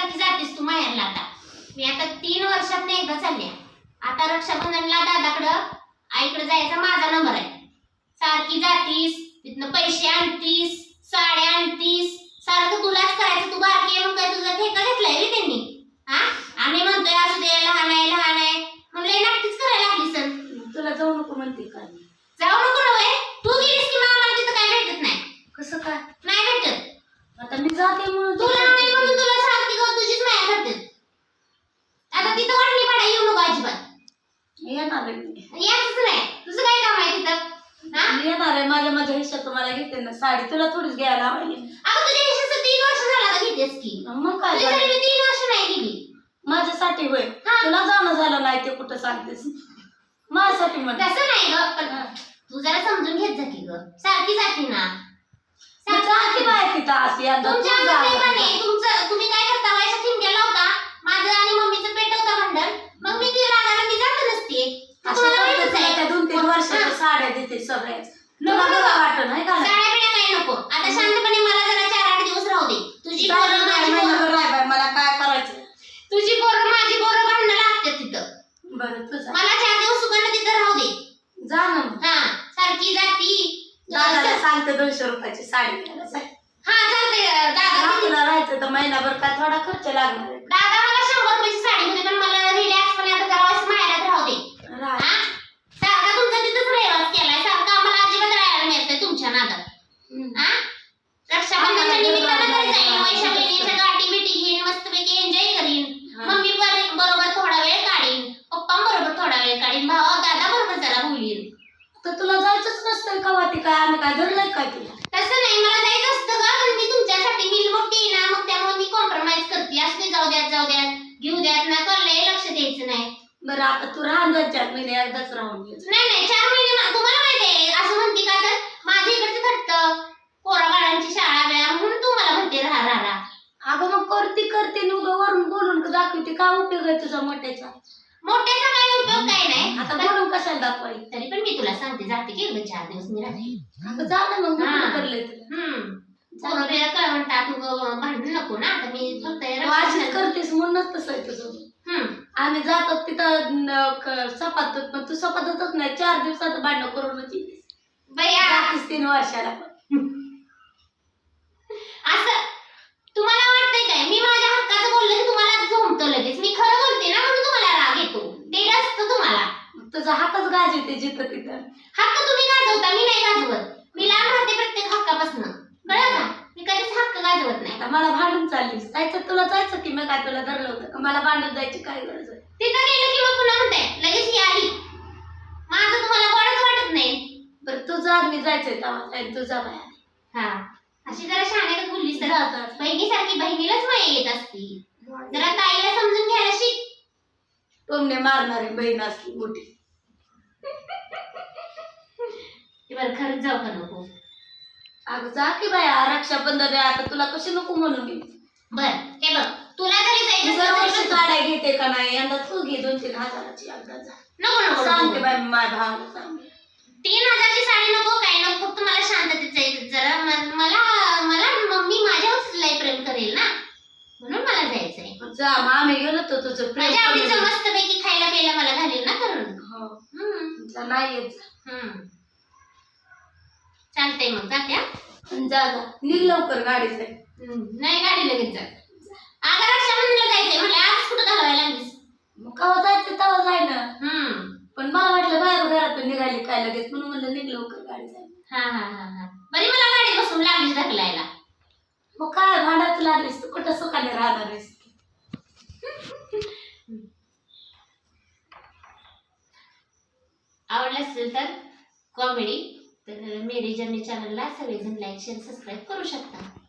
सारखी जातेस तू माहेरला आता. मी आता तीन वर्षात एकदा चालल्या आता रक्षाबंधनला दादाकडं आईकडे जायचा माझा नंबर आहे. सारखी जातीस तिथनं पैसे आणतीस साड्या आणतीस सारखं तुलाच करायचं तू बारकी म्हणून काय तुझा ठेका घेतलाय रे त्यांनी? हा? आम्ही म्हणतोय असू दे लहान आहे लहान आहे. म्हणलं हे नाटकीच करायला लागली सर तुला जाऊ नको म्हणते का मी? जाऊ नको नव्हे तू गेलीस की मग आम्हाला तिथं काय भेटत नाही कसं काय नाही भेटत आता मी जाते म्हणून तू लहान आहे म्हणून तुला सांगते का तुझीच माया करते आता तिथं वाटणी पाडा येऊ नको अजिबात येणार आहे मी याच नाही तुझं काय काम आहे तिथं? हा? मी येणार आहे. माझ्या माझ्या हिश्श्यात तुम्हाला घेते ना साडी. तुला थोडीच घ्यायला अगं तुझ्या तीन वर्ष झाला का घेतेस की. मग काय तुझ्यासाठी झालं? मी तीन वर्ष नाही गेली माझ्यासाठी होय. हा. तुला जाणं झालं नाही ते कुठं सांगतेस. माझ्यासाठी म्हण. तसं नाही ग पण तू जरा समजून घेत जा की ग. सारखी जाते ना. मग जाते बाय तिथं अशी. आता तुमच्या अंगात नाही. पाणी. तुमचं तुम्ही काय करता वयाचा ठिमक्या लावता माझं आणि मम्मीचं पेटवता भांडण मग मी ती लागायला मी जात नसते असं तुम्हाला करते माहितच तुला आहे. त्या दोन तीन वर्षाच्या हा. सगळ्याच नको, तुला नको. बरं वाटत नाही का? साड्या बिड्या काही नको. आता शांतपणे मला जरा चार आठ दिवस राहू दे. तुझी चालेल पोरं बाय, माझी पोरं. महिनाभर राह बाय, मला काय करायचं? तुझी पोरं माझी पोरं भांडणं लागतात तिथं. बरं तुझा मला चार दिवस सुगंध तिथं राहू दे. जा ना मग. हा सारखी जाती दादाला सांगते दोनशे रुपयाची साडी. हा दादा. राहायचं तर महिनाभर काय थोडा खर्च लागणार. दादा मला शंभर रुपयाची साडी होती पण मला रिलॅक्स पण आता जरा वेळेस माहेरात राहू दे राह. हा सारखा तुमचा तिथंच रहिवास केलाय सारखं आम्हाला अजिबात राहायला मिळतंय तुमच्या नादात हम्म. हा रक्षाबंधनच्या निमित्तानं तरी जाईन वैशा बहिणीच्या गाठी बिटी घेईन मस्तपैकी एन्जॉय करीन हा. मम्मी बर- बरोबर थोडा वेळ काढीन पप्पा बरोबर थोडा वेळ काढीन भावा दादा बरोबर जरा बोलीन तर तुला जायचंच नसतं कवा ती काय आम्ही काय धरलंय काय तुला? तसं नाही मला जायचं असतं का पण मी तुमच्यासाठी मी मोठी आहे ना मग त्यामुळे मी कॉम्प्रोमाइज करते. असते जाऊ द्यात जाऊ द्यात. घेऊ द्यात ना कळलंय लक्ष द्यायचं नाही. बरं आता तू राहा दोन चार महिने एकदाच राहून घे. नाही नाही चार महिने मा- तुम्हाला माहिती आहे असं म्हणते का तर माझ्या इकडचं थटतं पोरा बाळांची शाळा वेळा म्हणून तू मला म्हणते राहा राहा राहा. अगं मग करते करते न उगं वरून बोलून दाखवते काय उपयोग आहे तुझा मोठ्याचा? मोठ्याचा उपयोग काय नाही. आता बोलून कशाला दाखवायला तरी पण मी तुला सांगते जाते की चार दिवस मी राहते. अगं जा ना मग हा. तुला. हम्म. पोरं बिरं काय म्हणतात तू ग- भांडू नको ना आता मी फक्त हे तू अशीच रक्षाबंधन- करतेस म्हणूनच तसं आहे तुझं. हम्म. आम्ही जातो तिथं न- क- पण तू सपातच नाही चार दिवसात भांडण करून येतेस. बाई आ- तीन वर्षाला पण असं तुम्हाला वाटतंय काय मी माझ्या हक्काचं बोललं की तुम्हाला झोमतं लगेच मी खरं बोलते ना म्हणून तुम्हाला राग येतो ते असतं तुम्हाला मग तुझा हातच गाज येते जिथं तिथं. हक्क तुम्ही गाजवता मी नाही गाजवत. मी लांब राहते प्रत्येक हक्कापासून. कळलं का? मी कधीच हक्क गाजवत नाही. आता मला भांडून चाललीस. जायचं तुला जायचं की मी काय तुला धरलं होतं का? मला भांडून जायची काय गरज आहे तिथं गेलं की मग पुन्हा म्हणताय लगेच ही आली. माझं तुम्हाला गोडच वाटत नाही. बरं तू जा मी जायचंय तेव्हा जाईन तू जा बाहेर हा. अशी जरा शाळेत बोलली सर. जा. बहिणीसारखी बहिणीलाच माया येत असती. जरा ताईला समजून घ्यायला शिक. टोमने मारणारी बहीण असली मोठी. बरं खरंच जाऊ का नको? अगं जा की बाया रक्षाबंधन आहे आता तुला कशी नको म्हणून मी. बर हे बघ तुला जरी जायचं दरवर्षी असलं तरी पण- साड्या घेते का नाही? यंदा तू घे दोन तीन हजाराची एकदा जा. नको नको, सांगते नको बाय माझ्या भावाला सांगते तीन हजारची साडी नको काय नको. फक्त मला शांततेत जायचं जरा म- मला मला मम्मी माझ्यावरच लय प्रेम करेल ना. म्हणून मला जायचंय. जा मग आम्ही गेलो तो तुझं प्रेम माझ्या आवडीचं करून. मस्त पैकी खायला प्यायला मला घालेल ना करून. हो. नाही येत. हम्म. चालतंय मग जाते हा? जा जा. निघ लवकर हम्म, नाही गाडी लगेच जा. अगं रक्षाबंधनला जायचंय. मला आज कुठं घालवायला लागलीस? मग केव्हा जायचं तेव्हा जाय ना. हम्म. पण मला वाटलं बाहेर घरातून निघाली काय लगेच. म्हणून म्हणलं निघ लवकर गाडी जाय हा हा हा हा. बरी मला गाडी बसून लागलीस ढकलायला. मग काय भांडायचं लागलीस तू कुठं सुखाने राहणार आहेस? आवडलं असेल तर कॉमेडी तर मेरी जर्नी चॅनलला सगळेजण लाईक शेअर सबस्क्राईब करू शकता.